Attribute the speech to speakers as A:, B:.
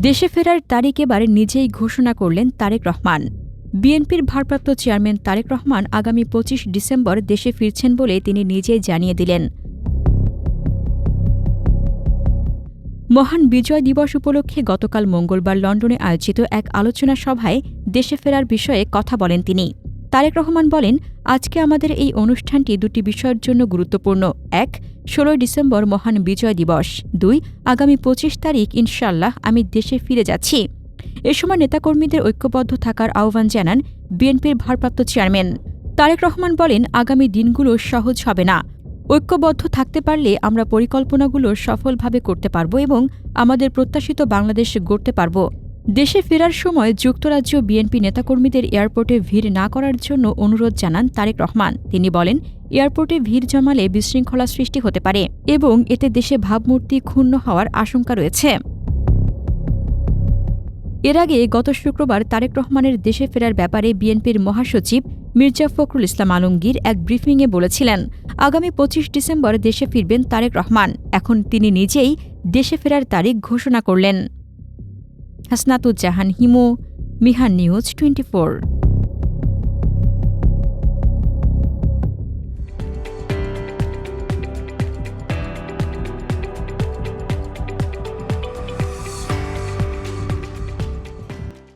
A: দেশে ফেরার তারিখ এবার নিজেই ঘোষণা করলেন তারেক রহমান। বিএনপির ভারপ্রাপ্ত চেয়ারম্যান তারেক রহমান আগামী পঁচিশ ডিসেম্বর দেশে ফিরছেন বলে তিনি নিজেই জানিয়ে দিলেন। মহান বিজয় দিবস উপলক্ষে গতকাল মঙ্গলবার লন্ডনে আয়োজিত এক আলোচনা সভায় দেশে ফেরার বিষয়ে কথা বলেন তিনি। তারেক রহমান বলেন, আজকে আমাদের এই অনুষ্ঠানটি দুটি বিষয়ের জন্য গুরুত্বপূর্ণ। এক, ষোলোই ডিসেম্বর মহান বিজয় দিবস। দুই, আগামী পঁচিশ তারিখ ইনশাল্লাহ আমি দেশে ফিরে যাচ্ছি। এ সময় নেতাকর্মীদের ঐক্যবদ্ধ থাকার আহ্বান জানান বিএনপির ভারপ্রাপ্ত চেয়ারম্যান। তারেক রহমান বলেন, আগামী দিনগুলো সহজ হবে না। ঐক্যবদ্ধ থাকতে পারলে আমরা পরিকল্পনাগুলো সফলভাবে করতে পারব এবং আমাদের প্রত্যাশিত বাংলাদেশ গড়তে পারব। দেশে ফেরার সময় যুক্তরাজ্য বিএনপি নেতাকর্মীদের এয়ারপোর্টে ভিড় না করার জন্য অনুরোধ জানান তারেক রহমান। তিনি বলেন, এয়ারপোর্টে ভিড় জমালে বিশৃঙ্খলা সৃষ্টি হতে পারে এবং এতে দেশে ভাবমূর্তি ক্ষুণ্ণ হওয়ার আশঙ্কা রয়েছে। এর আগে গত শুক্রবার তারেক রহমানের দেশে ফেরার ব্যাপারে বিএনপির মহাসচিব মির্জা ফখরুল ইসলাম আলমগীর এক ব্রিফিংয়ে বলেছিলেন, আগামী পঁচিশ ডিসেম্বর দেশে ফিরবেন তারেক রহমান। এখন তিনি নিজেই দেশে ফেরার তারিখ ঘোষণা করলেন। Hasnatuzzahan Himu Mihan news twenty